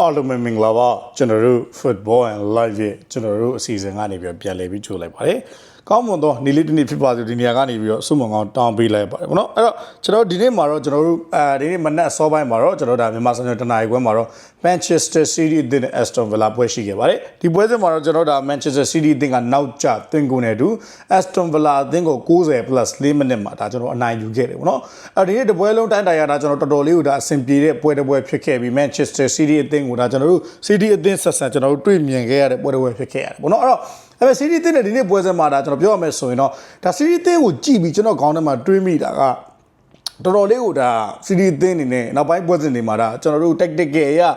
အားလုံးပဲမင်္ဂလာပါကျွန်တော်တို့ Football and Live ရဲ့ကျွန်တော်တို့အစီအစဉ်ကနေပြီးတော့ပြန်လည်ပြီးကြိုလိုက်ပါတယ် ကောင်းမွန်သောနေ့လေးတစ်နေ့ဖြစ်ပါစေဒီနေရာကနေပြီးတော့ဆုမွန်ကောင်းတောင်းပေးလိုက်ပါတယ်ဗောနော်အဲ့တော့ကျွန်တော်ဒီနေ့မှာတော့ကျွန်တော်တို့အဲဒီနေ့မနက်စောပိုင်းမှာတော့ကျွန်တော်ဒါမြန်မာစံတော်တနာရီခွဲမှာတော့ Manchester City အသင်းနဲ့ Aston Villa ပွဲရှိခဲ့ပါတယ်ဒီပွဲစဉ်မှာတော့ကျွန်တော်ဒါ Manchester City အသင်းကနောက်ကျသွင်းကုန်နေတူ Aston Villa အသင်းကို90 plus 4မိနစ်မှာဒါကျွန်တော်အနိုင်ယူခဲ့တယ်ဗောနော်အဲ့ဒီနေ့တပွဲလုံးတိုင်းတိုင်ရတာကျွန်တော်တော်တော်လေးကိုဒါအဆင်ပြေတဲ့ပွဲတစ်ပွဲဖြစ်ခဲ့ပြီး Manchester City အသင်းကိုဒါကျွန်တော်တို့ City အသင်းဆက်ဆံကျွန်တော်တို့တွေ့မြင်ခဲ့ရတဲ့ပွဲတစ်ပွဲဖြစ်ခဲ့ရတယ်ဗောနော်အဲ့တော့အဲ့မဲ့ City အသင်းနဲ့ဒီနေ့ပွဲစဉ်မှာဒါကျွန်တော်ပြောရမယ်ဆိုရင်တော့ဒါ City အသင်းကိုကြည့်ပြီးကျွန်တော်ခေါင်းထဲမှာတွေးမိတာကတော်တော်လေးကိုဒါစီဒီသင်းနေနဲ့နောက်ပိုင်းပွဲစဉ်တွေမှာဒါကျွန်တော်တို့ tactical အရာ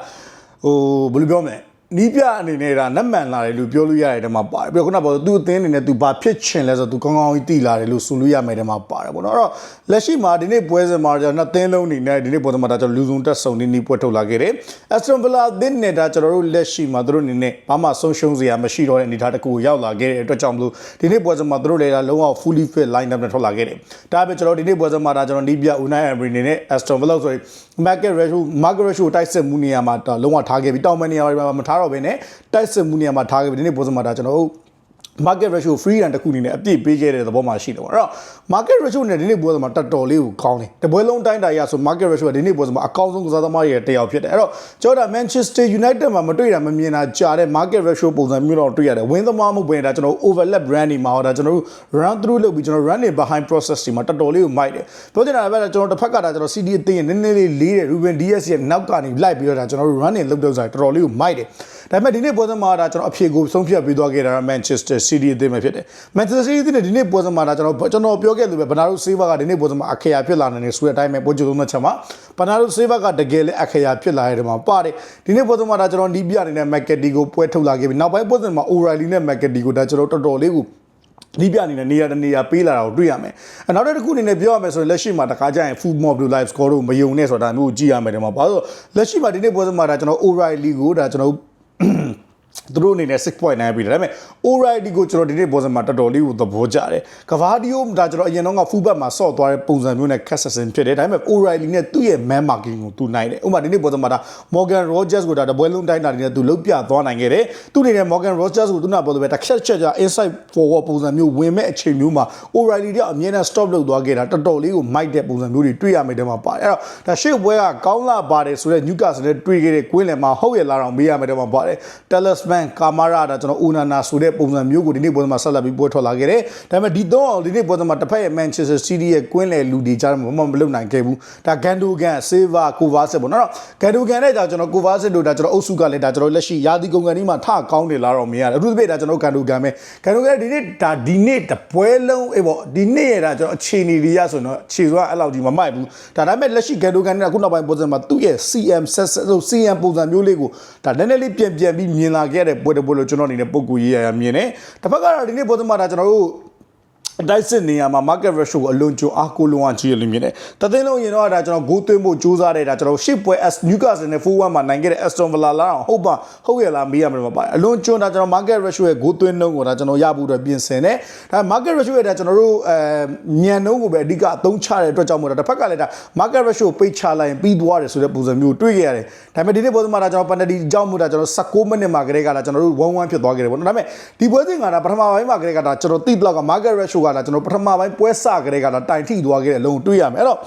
ဟိုဘယ်လိုပြောမလဲ နီးပြအနေနဲ့ဒါနတ်မှန်လာတယ်လို့ပြောလို့ရတယ်တဲ့မှာပါတယ်ပြီးတော့ခုနကပြောသူအသင်းအနေနဲ့သူဘာဖြစ်ချင်လဲဆိုတော့သူကောင်းကောင်းကြီးတည်လာတယ်လို့ဆိုလို့ရမယ်တဲ့မှာပါတယ်ပေါ့နော်အဲ့တော့လက်ရှိမှာဒီနေ့ပွဲစဉ်မှာကျွန်တော်နှစ်သင်းလုံးအနေနဲ့ဒီနေ့ပွဲစဉ်မှာဒါကျွန်တော်လူစုံတက်ဆုံနေနေပွဲထုတ်လာခဲ့တယ် Aston Villa အသင်းနဲ့ဒါကျွန်တော်တို့လက်ရှိမှာသူတို့အနေနဲ့ဘာမှဆုံးရှုံးစရာမရှိတော့တဲ့အနေအထားတစ်ခုကိုရောက်လာခဲ့တဲ့အတွက်ကြောင့်မလို့ဒီနေ့ပွဲစဉ်မှာသူတို့လည်းဒါလုံးဝ fully fit line up နဲ့ထွက်လာခဲ့တယ်ဒါပေမဲ့ကျွန်တော်ဒီနေ့ပွဲစဉ်မှာဒါကျွန်တော်နီးပြ Unai Emery အနေနဲ့ Aston Villa ဆိုရင် Market Ratio Market Ratio တိုက်စစ်မှုနေရာမှာဒါလုံးဝထားခဲ့ပြီးတောင်ပန်နေရာမှာမထားတော့ဘဲနဲ့တိုက်စစ်မှုနေရာမှာထားခဲ့ပြီးဒီနေ့ပွဲစဉ်မှာဒါကျွန်တော်တို့ market ratio free run တစ်ခုအနေနဲ့အပြည့်ပေးခဲ့တဲ့သဘောမှာရှိတယ်ပေါ့အဲ့တော့ market ratio နဲ့ဒီနေ့ပွဲစဉ်မှာတော်တော်လေးကိုကောင်းတယ်တပွဲလုံးတိုင်းတာရဆို market ratio ကဒီနေ့ပွဲစဉ်မှာအကောင်းဆုံးကစားသမားတွေတယောက်ဖြစ်တယ်အဲ့တော့ကျွန်တော်ဒါ Manchester United မှာမတွေ့တာမမြင်တာကြားတဲ့ market ratio ပုံစံမျိုးတော့တွေ့ရတယ်ဝင်းသမားမှုပဲဒါကျွန်တော် overlap run တွေမှာဟောဒါကျွန်တော်တို့ run through လုပ်ပြီးကျွန်တော် run တွေ behind process တွေမှာတော်တော်လေးကိုမိုက်တယ်ပြောချင်တာကကျွန်တော်တစ်ဖက်ကဒါကျွန်တော် CD အသိရင်နည်းနည်းလေးလေးတဲ့ Ruben Dias ရဲ့နောက်ကနေလိုက်ပြီးတော့ဒါကျွန်တော်တို့ run တွေလုပ်တော့စားတော်တော်လေးကိုမိုက်တယ် ဒါပေမဲ့ဒီနေ့ပွဲစဉ်မှာဒါကျွန်တော်အဖြေကိုဆုံးဖြတ်ပြီးသွားခဲ့တာက Manchester City အသင်းပဲဖြစ်တယ် Manchester City အသင်းနဲ့ဒီနေ့ပွဲစဉ်မှာဒါကျွန်တော်ကျွန်တော်ပြောခဲ့လို့ပဲဘနာရိုဆေးဘာကဒီနေ့ပွဲစဉ်မှာအခရာဖြစ်လာနေတယ်ဆိုတဲ့အတိုင်းပဲပွဲချုပ်သုံးချက်မှာဘနာရိုဆေးဘာကတကယ်လည်းအခရာဖြစ်လာတဲ့မှာပါတယ်ဒီနေ့ပွဲစဉ်မှာဒါကျွန်တော်နီးပြအနေနဲ့ McAtee ကိုပွဲထုတ်လာခဲ့ပြီးနောက်ပိုင်းပွဲစဉ်မှာ O'Reilly နဲ့ McAtee ကိုဒါကျွန်တော်တော်တော်လေးကိုဒီပြအနေနဲ့နေရာတနေရာပေးလာတာကိုတွေ့ရမယ်။နောက်တစ်ခုအနေနဲ့ပြောရမယ်ဆိုရင်လက်ရှိမှာတခါကျရင် full mob blue live score တို့မယုံနဲ့ဆိုတာမျိုးကိုကြည့်ရမယ်ဒီမှာဘာလို့လက်ရှိမှာဒီနေ့ပွဲစဉ်မှာဒါကျွန်တော် O'Reilly ကိုဒါကျွန်တော် သူတို့အနေနဲ့6.9ပြီးတယ်ဒါပေမဲ့ O'Reilly ကိုကျွန်တော်ဒီနေ့ဘောစမှာတော်တော်လေးကိုသဘောကျတယ်ကဘာဒီယိုဒါကျွန်တော်အရင်တော့က full back မှာဆော့သွားတဲ့ပုံစံမျိုးနဲ့ခက်ဆက်စင်ဖြစ်တယ်ဒါပေမဲ့ O'Reilly နဲ့သူ့ရဲ့ man marking ကိုသူနိုင်တယ်ဥပမာဒီနေ့ဘောစမှာဒါ Morgan Rogers ကိုဒါတပွဲလုံးတိုင်းတာနေနဲ့သူလုတ်ပြသွားနိုင်ခဲ့တယ်သူအနေနဲ့ Morgan Rogers ကိုသူနာပေါ်လို့ပဲတစ်ချက်ချက်ကြ inside forward ပုံစံမျိုးဝင်မဲ့အချိန်မျိုးမှာ O'Reilly ကအမြဲတမ်း stop လုပ်သွားခဲ့တာတော်တော်လေးကိုမိုက်တဲ့ပုံစံမျိုးတွေတွေ့ရမယ်တဲ့မှာပါတယ်အဲ့တော့ဒါရှေ့ပွဲကကောင်းလာပါတယ်ဆိုတော့ Newcastle နဲ့တွေ့ခဲ့တဲ့ကွင်းလယ်မှာဟုတ်ရလားတော့မေးရမယ်တဲ့မှာပါတယ် Talisman Kamara ဒါကျွန်တော် Onana ဆိုတဲ့ပုံစံမျိုးကိုဒီနေ့ပွဲမှာဆက်လက်ပြီးပွဲထွက်လာခဲ့တယ်ဒါပေမဲ့ဒီတော့ဒီနေ့ပွဲမှာတစ်ဖက်ရဲ့ Manchester City ရဲ့ကွင်းလယ်လူတွေကြားမှာမမလုပ်နိုင်ခဲ့ဘူးဒါ Gundogan Silva Kovacic ပေါ့နော် Gundogan နဲ့ဒါကျွန်တော် Kovacic တို့ဒါကျွန်တော်အုပ်စုကလည်းဒါကျွန်တော်လက်ရှိရာသီကုန်ကန်ဒီမှာထကောင်းတယ်လားတော့မရဘူးအထူးသဖြင့်ဒါကျွန်တော် Gundogan ပဲ Gundogan ဒီနေ့ဒါဒီနေ့တပွဲလုံးအေးပေါ့ဒီနေ့ရတာကျွန်တော်အခြေအနေတွေရဆိုတော့ခြေစွာအဲ့လောက်ဒီမမိုက်ဘူးဒါဒါပေမဲ့လက်ရှိ Gundogan နဲ့ခုနောက်ပိုင်းပုံစံမှာသူ့ရဲ့ CM ဆက်ဆက်ဆို CM ပုံစံမျိုးလေးကိုဒါနည်းနည်းလေးပြန်ပြန်ပြီးမြင်လာခဲ့တဲ့ပွဲတစ်ပွဲလို့ကျွန်တော်အနေနဲ့ပုံကူရေးရရမြင်တယ်တစ်ဖက်ကတော့ဒီနေ့ပုံစံမှာဒါကျွန်တော်တို့ အတိုက်စစ်နေရာမှာ market ratio ကိုအလွန်ကျွအားကိုလုံးဝကြီးရလို့မြင်တယ်။တသိန်းလုံးရင်တော့ဒါကျွန်တော်ဂိုးသွင်းဖို့စူးစမ်းတဲ့ဒါကျွန်တော်ရှစ်ပွဲ S Newcastle နဲ့ 4-1မှာနိုင်ခဲ့တဲ့ Aston Villa လာတော့ဟုတ်ပါဟုတ်ရဲ့လားမေးရမှာမပါတယ်။အလွန်ကျွန်းဒါကျွန်တော် market ratio ရဲ့ဂိုးသွင်းနှုန်းကိုဒါကျွန်တော်ရဖို့အတွက်ပြင်ဆင်တယ်။ဒါ market ratio ရဲ့ဒါကျွန်တော်တို့အဲမြန်နှုန်းကိုပဲအဓိကအသုံးချတဲ့အတွက်ကြောင့်မို့တော့တစ်ဖက်ကလည်းဒါ market ratio ကိုပိတ်ချလိုက်ရင်ပြီးသွားတယ်ဆိုတဲ့ပုံစံမျိုးတွေ့ခဲ့ရတယ်။ဒါပေမဲ့ဒီနေ့ပွဲမှာဒါကျွန်တော် penalty ကြောင့်မို့ဒါကျွန်တော်16မိနစ်မှာကလေးကဒါကျွန်တော်တို့1-1ဖြစ်သွားခဲ့တယ်ပေါ့နော်။ဒါပေမဲ့ဒီပွဲစဉ်ကဒါပထမပိုင်းမှာကလေးကဒါကျွန်တော်တိတော့က market ratio ကဒါကျွန်တော်ပထမပိုင်းပွဲစကလေးကဒါတိုင်ထိသွားခဲ့တဲ့အလုံးတွေ့ရမယ်။အဲ့တော့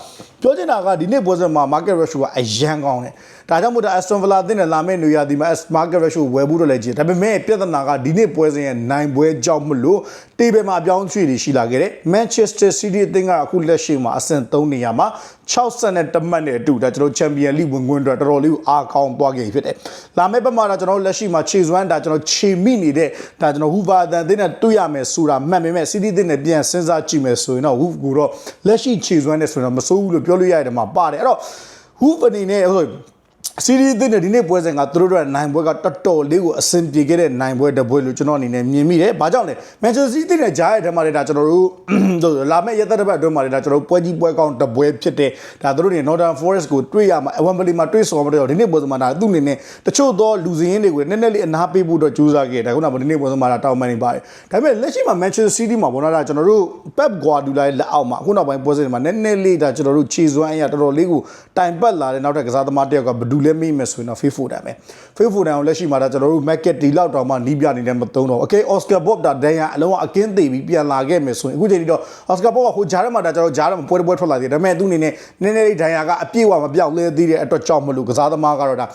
ပြောချင်တာကဒီနေ့ပွဲစဉ်မှာ market ratio ကအရန်ကောင်းတယ်။ဒါကြောင့်မို့ဒါ Aston Villa အသင်းနဲ့လာမယ့်နေရာဒီမှာ market ratio ဝယ်ဖို့တော့လည်းကြည့်။ဒါပေမဲ့ပြဿနာကဒီနေ့ပွဲစဉ်ရဲ့နိုင်ပွဲကြောင့်မလို့တေးဘယ်မှာအပြောင်းအရွှေ့တွေရှိလာခဲ့တယ်။ Manchester City အသင်းကအခုလက်ရှိမှာအဆင့်3နေရာမှာ60နဲ့တမတ်နဲ့အတူဒါကျွန်တော် Champion League ဝင်ခွင့်အတွက်တော်တော်လေးကိုအားကောင်းသွားခဲ့ဖြစ်တယ်။လာမယ့်ဘက်မှာဒါကျွန်တော်လက်ရှိမှာခြေစွမ်းဒါကျွန်တော်ခြေမိနေတဲ့ဒါကျွန်တော် Hoover အသင်းနဲ့တွေ့ရမယ်ဆိုတာမှတ်ပေမဲ့ City အသင်းနဲ့ပြန်စဉ်းစားကြည့်မယ်ဆိုရင်တော့ Hoover ကိုတော့လက်ရှိခြေစွမ်းနဲ့ဆိုရင်တော့မစိုးဘူးလို့ပြောလို့ရတယ်မှာပါတယ်။အဲ့တော့ Hoover အနေနဲ့ဟို စီရီးသင်းနဲ့ဒီနေ့ပွဲစဉ်ကသူတို့တို့နိုင်ပွဲကတော်တော်လေးကိုအဆင်ပြေခဲ့တဲ့နိုင်ပွဲတစ်ပွဲလို့ကျွန်တော်အနေနဲ့မြင်မိတယ်။ဘာကြောင့်လဲ။ Manchester City နဲ့ကြားရတဲ့ထဲမှာလည်းဒါကျွန်တော်တို့လာမယ့်ရက်သက်တစ်ပတ်အတွင်းမှာလည်းဒါကျွန်တော်တို့ပွဲကြီးပွဲကောင်းတစ်ပွဲဖြစ်တဲ့ဒါသူတို့တွေ Northern Forest ကိုတွေ့ရမှာ Wembley မှာတွေ့ဆုံမှာတော့ဒီနေ့ပွဲစဉ်မှာဒါသူ့အနေနဲ့တချို့သောလူစည်းရင်းတွေကိုနည်းနည်းလေးအနာပေးဖို့တော့ကြိုးစားခဲ့တယ်။ဒါခုနကဒီနေ့ပွဲစဉ်မှာဒါတောင်းပန်နေပါတယ်။ဒါပေမဲ့လက်ရှိမှာ Manchester City မှာဘောနာဒါကျွန်တော်တို့ Pep Guardiola ရဲ့လက်အောက်မှာအခုနောက်ပိုင်းပွဲစဉ်မှာနည်းနည်းလေးဒါကျွန်တော်တို့ခြေစွမ်းအရာတော်တော်လေးကိုတိုင်ပတ်လာတဲ့နောက်ထပ်ကစားသမားတစ်ယောက်ကဘဒဒူလဲမေးမယ်ဆိုရင်တော့ Facebook တန်ပဲ Facebook တန်ကိုလက်ရှိမှာဒါကျွန်တော်တို့ market ဒီလောက်တောင်မှနီးပြနေတယ်မသုံးတော့ okay Oscar Bob ဒါဒန်ရအလုံးဝအကင်းသေးပြီးပြန်လာခဲ့မယ်ဆိုရင်အခုချိန်ထိတော့ Oscar Bob ကဟိုဂျားထဲမှာဒါကျွန်တော်ဂျားထဲမှာပွဲတစ်ပွဲထွက်လာသေးတယ်ဒါပေမဲ့သူအနေနဲ့နည်းနည်းလေးဒန်ရကအပြည့်အဝမပြောက်လဲသေးတဲ့အတွက်ကြောင့်မလို့ကစားသမားကတော့ဒါ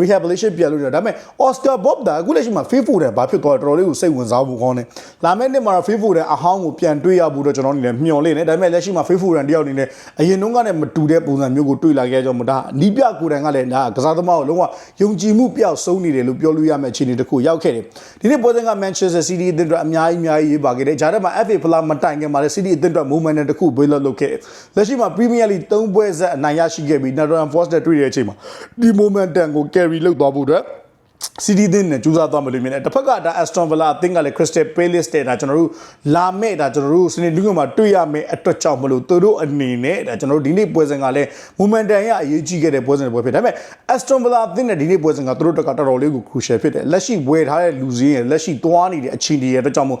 rehabilitation ပြန်လို့ရတယ်ဒါပေမဲ့ Oscar Bob ဒါအခုလက်ရှိမှာ Facebook တန်ဘာဖြစ်သွားတော်တော်လေးကိုစိတ်ဝင်စားဖို့ကောင်းတယ်လာမယ့်နှစ်မှာတော့ Facebook တန်အဟောင်းကိုပြန်တွေ့ရဖို့တော့ကျွန်တော်အနေနဲ့မျှော်လင့်နေဒါပေမဲ့လက်ရှိမှာ Facebook တန်တယောက်အနေနဲ့အရင်တုန်းကနဲ့မတူတဲ့ပုံစံမျိုးကိုတွေ့လာခဲ့ကြမှာဒါနီးပြကိုယ်တိုင်ကလည်းဒါကစားသမားကိုလုံးဝယုံကြည်မှုပျောက်ဆုံးနေတယ်လို့ပြောလို့ရမယ့်အခြေအနေတစ်ခုရောက်ခဲ့တယ်ဒီနေ့ပွဲစဉ်က Manchester City အသင်းအတွက်အများကြီးအများကြီးရေးပါခဲ့တယ်ဂျာတက်မှာ FA ဖလားမတိုင်ခင်မှာလည်း City အသင်းအတွက် movement တစ်ခုဘေးလွတ်လုပ်ခဲ့တယ်လက်ရှိမှာ Premier League 3ပွဲဆက်အနိုင်ရရှိခဲ့ပြီး Nottingham Forest နဲ့တွေ့တဲ့အချိန်မှာဒီ momentum ကို carry လုပ်သွားဖို့အတွက် စီဒီသင်းနဲ့ကြိုးစားသွားမလို့မြင်တယ်တစ်ဖက်ကဒါ Aston Villa အသင်းကလည်း Crystal Palace တဲ့ဒါကျွန်တော်တို့လာမဲ့ဒါကျွန်တော်တို့စနေလူငယ်မှာတွေ့ရမယ့်အတွက်ကြောင့်မလို့သူတို့အနေနဲ့ဒါကျွန်တော်တို့ဒီနေ့ပွဲစဉ်ကလည်း momentum ရအရေးကြီးခဲ့တဲ့ပွဲစဉ်တွေပွဲဖြစ်ဒါပေမဲ့ Aston Villa အသင်းနဲ့ဒီနေ့ပွဲစဉ်ကသူတို့တက်ကတော်တော်လေးကို crucial ဖြစ်တယ်လက်ရှိဝယ်ထားတဲ့လူစည်းရဲ့လက်ရှိသွားနေတဲ့အခြေအနေရဲ့အတွက်ကြောင့်မို့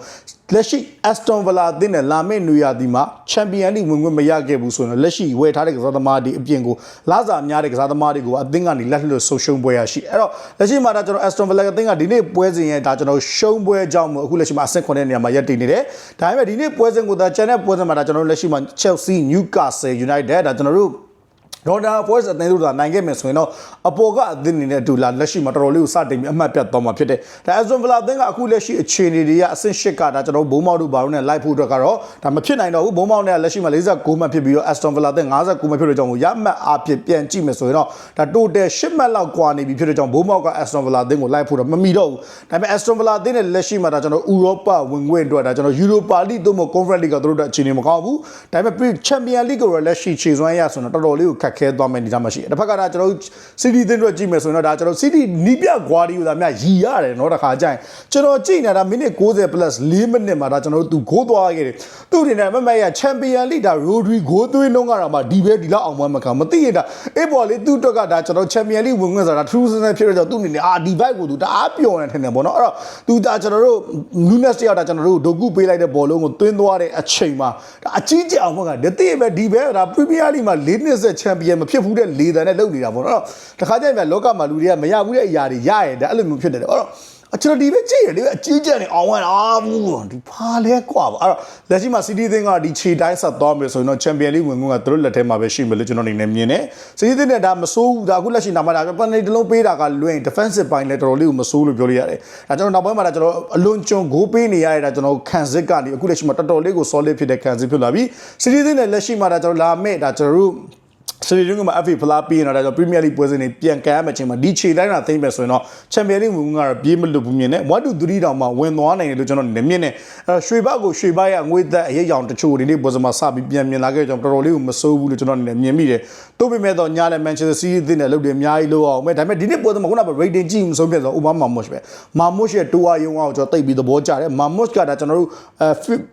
လက်ရှိ Aston Villa အသင်းနဲ့လာမယ့်နွေရာသီမှာ Champion League ဝင်ခွင့်မရခဲ့ဘူးဆိုရင်လက်ရှိဝယ်ထားတဲ့ကစားသမားတွေအပြင်ကိုလာစာများတဲ့ကစားသမားတွေကိုအသင်းကနေလက်လွတ်ဆုံးရှုံးပွဲရရှိအဲ့တော့လက်ရှိမှာဒါကျွန်တော် Aston Villa အသင်းကဒီနေ့ပွဲစဉ်ရဲ့ဒါကျွန်တော်ရှုံးပွဲကြောင့်မို့အခုလက်ရှိမှာအဆင့်ခွန်တဲ့နေရာမှာရပ်တည်နေတယ်ဒါပေမဲ့ဒီနေ့ပွဲစဉ်ကိုဒါကျန်တဲ့ပွဲစဉ်မှာဒါကျွန်တော်တို့လက်ရှိမှာ Chelsea Newcastle United ဒါကျွန်တော်တို့ ဒေါ်တာ Force အသင်းတို့ကနိုင်ခဲ့မယ်ဆိုရင်တော့အပေါ်ကအသင်းအနေနဲ့အတူလာလက်ရှိမှာတော်တော်လေးကိုစတင်ပြီးအမှတ်ပြတ်သွားမှာဖြစ်တယ်။ဒါ Aston Villa အသင်းကအခုလက်ရှိအခြေအနေတွေကအဆင့်၈ကဒါကျွန်တော်ဘုံမောက်တို့ဘာလို့နဲ့လိုက်ဖို့အတွက်ကတော့ဒါမဖြစ်နိုင်တော့ဘူးဘုံမောက်နဲ့လက်ရှိမှာ49မှတ်ဖြစ်ပြီးတော့ Aston Villa အသင်း59မှတ်ဖြစ်တဲ့ကြောင့်ကိုရမှတ်အားဖြင့်ပြန်ကြည့်မယ်ဆိုရင်တော့ဒါ total 10မှတ်လောက်ကွာနေပြီဖြစ်တဲ့ကြောင့်ဘုံမောက်က Aston Villa အသင်းကိုလိုက်ဖို့တော့မမီတော့ဘူး။ဒါပေမဲ့ Aston Villa အသင်းနဲ့လက်ရှိမှာဒါကျွန်တော်ဥရောပဝင်ခွင့်အတွက်ဒါကျွန်တော် Europa League သို့မဟုတ် Conference League ကတို့တို့အခြေအနေမကောင်းဘူး။ဒါပေမဲ့ Champion League ကိုလက်ရှိခြေစွမ်းရဆိုတော့တော်တော်လေးကိုခက်က်ခဲသွားမယ်အနေအထားမှာရှိတယ်။တစ်ဖက်ကဒါကျွန်တော်တို့ CD သင်းအတွက်ကြည့်မယ်ဆိုရင်တော့ဒါကျွန်တော် CD နီးပြကွာဒီကိုဒါများရီရတယ်နော်တခါကြိုင်ကျွန်တော်ကြည့်နေတာမိနစ်90 plus 4မိနစ်မှာဒါကျွန်တော်တို့သူဂိုးသွားခဲ့တယ်။သူ့အနေနဲ့မမရချန်ပီယံလိဒါရိုဒရီဂိုးသွင်းလုံးကတော့မှဒီပဲဒီလောက်အောင်ပွဲမခံမသိရင်ဒါအေးပေါ်လေသူ့အတွက်ကဒါကျွန်တော်ချန်ပီယံလိဝင်ခွင့်ဆိုတာ true sense ဖြစ်ရတော့သူ့အနေနဲ့အာဒီဘိုက်ကိုသူတအားပျော်နေထင်တယ်ပေါ့နော်။အဲ့တော့သူဒါကျွန်တော်တို့ Nunes တယောက်ဒါကျွန်တော်တို့ဒိုကူပေးလိုက်တဲ့ဘောလုံးကိုသွင်းသွားတဲ့အချိန်မှာဒါအကြီးကျယ်အောင်ပွဲကဒီတိပဲဒီပဲဒါ Premier League မှာ၄နှစ်ဆက်ချန်ပီ Champion မဖြစ်ဘူးတဲ့လေတန်နဲ့လုပ်နေတာပေါ့နော်တခါကျရင်ဗျလောကမှာလူတွေကမရဘူးတဲ့အရာတွေရရတယ်ဒါအဲ့လိုမျိုးဖြစ်နေတယ်အဲ့တော့အကျွန်တော်ဒီပဲကြည့်ရတယ်အကြီးကျယ်နေအောင်ဝမ်းအာဘူးဒီဖာလဲကွာပါအဲ့တော့လက်ရှိမှာ City သင်းကဒီခြေတိုင်းဆက်သွားမယ်ဆိုရင်တော့ Champion League ဝင်ခွင့်ကသူတို့လက်ထဲမှာပဲရှိမယ်လို့ကျွန်တော်အနေနဲ့မြင်တယ် City သင်းနဲ့ဒါမစိုးဘူးဒါအခုလက်ရှိနာမဒါပန်နေတလုံးပေးတာကလွင် defensive ပိုင်းလည်းတော်တော်လေးကိုမစိုးလို့ပြောလို့ရတယ်ဒါကျွန်တော်နောက်ပိုင်းမှာဒါကျွန်တော်အလွန်ကျွံဂိုးပေးနေရတဲ့ဒါကျွန်တော်ခံစစ်ကနေအခုလက်ရှိမှာတော်တော်လေးကို solid ဖြစ်တဲ့ခံစစ်ဖြစ်လာပြီ City သင်းနဲ့လက်ရှိမှာဒါကျွန်တော်လာမဲ့ဒါကျွန်တော်တို့ စနေနေ့ကမှာ FA ဖလားပြီးရင်တော့ဒါကြောင့် Premier League ပွဲစဉ်တွေပြန်ကမ်းမှချင်းမှာဒီခြေတိုင်းတာသိမ့်မယ်ဆိုရင်တော့ Champions League ဝင်ကတော့ပြေးမလို့ဘူးမြင်တယ်1 2 3တောင်မှဝင်သွားနိုင်တယ်လို့ကျွန်တော်လည်းမြင်တယ်အဲရွှေဘကိုရွှေဘရဲ့ငွေသက်အရေးကြောင်တချို့ဒီနေ့ပွဲစဉ်မှာစပြီးပြန်မြင်လာခဲ့ကြောင်တော်တော်လေးကိုမစိုးဘူးလို့ကျွန်တော်လည်းမြင်မိတယ်တို့ပေမဲ့တော့ညာလည်း Manchester City အသင်းနဲ့လုပ်တယ်အများကြီးလို့အောင်မဲ့ဒါပေမဲ့ဒီနေ့ပွဲစဉ်မှာခုနက rating ကြည့်မဆုံးပြတ်တော့ဥပမာ Mamush ပဲ Mamush ရဲ့တူဝါယုံအောင်ကျွန်တော်တိတ်ပြီးသဘောကျတယ် Mamush ကဒါကျွန်တော်တို့အဲ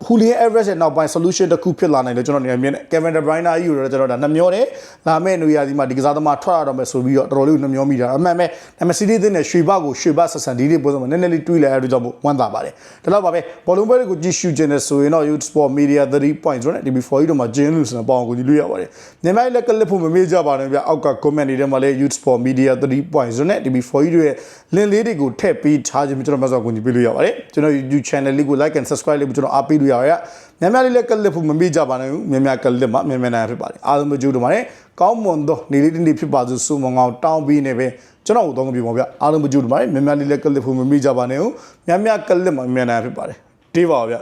Julian Alvarez ရဲ့နောက်ပိုင်း solution တစ်ခုဖြစ်လာနိုင်တယ်ကျွန်တော်လည်းမြင်တယ် Kevin De Bruyne ကြီးကိုတော့ကျွန်တော်ဒါနှမျောတယ်လာမဲ့နွေရာသီမှာဒီကစားသမားထွက်ရတော့မယ်ဆိုပြီးတော့တော်တော်လေးနှမျောမိတာအမှန်ပဲဒါပေမဲ့ City အသင်းနဲ့ရွှေဘကိုရွှေဘဆက်ဆံဒီနေ့ပွဲစဉ်မှာနည်းနည်းလေးတွေးလိုက်ရတဲ့ကြောင့်ဝမ်းသာပါတယ်ဒါတော့ပါပဲဘောလုံးပွဲတွေကိုကြည့်ရှုခြင်းနဲ့ဆိုရင်တော့ Youth Sport Media 3 points နဲ့ TV4 တို့မှာ Jane Lucas နဲ့ပေါအောင်ကိုကြည့်လို့ရပါတယ်မြန်မာလက်ကလစ်ဖို့မမေ့ကြပါနဲ့ဗျအောက်က comment တွေထဲမှာလည်း Youth Sport Media 3 points နဲ့ TV4 တို့ရဲ့ link လေးတွေကိုထည့်ပေးထားခြင်းကျွန်တော်မှဆိုကိုကြည့်ပေးလို့ရပါတယ်ကျွန်တော် YouTube channel လေးကို like and subscribe လေးကိုကျွန်တော်အားပေးလို့ရရမြန်မာလေးလက်ကလစ်ဖို့မမေ့ကြပါနဲ့ဘူးမြန်မာကလစ်မှာမြန်မာနိုင်ဖြစ်ပါတယ်အားလုံးကြိုးတော့ပါတယ်ကောင်းမွန်သောနေလေးတစ်နေ့ဖြစ်ပါစို့စုမငေါတောင်းပြီးနေပဲကျွန်တော်တို့တော့ပြပါဗျအားလုံးကြိုးတော့ပါတယ်မြန်မာလေးလက်ကလစ်ဖို့မမေ့ကြပါနဲ့ဘူးမြန်မာကလစ်မှာမြန်မာနိုင်ဖြစ်ပါတယ်တေးပါဗျ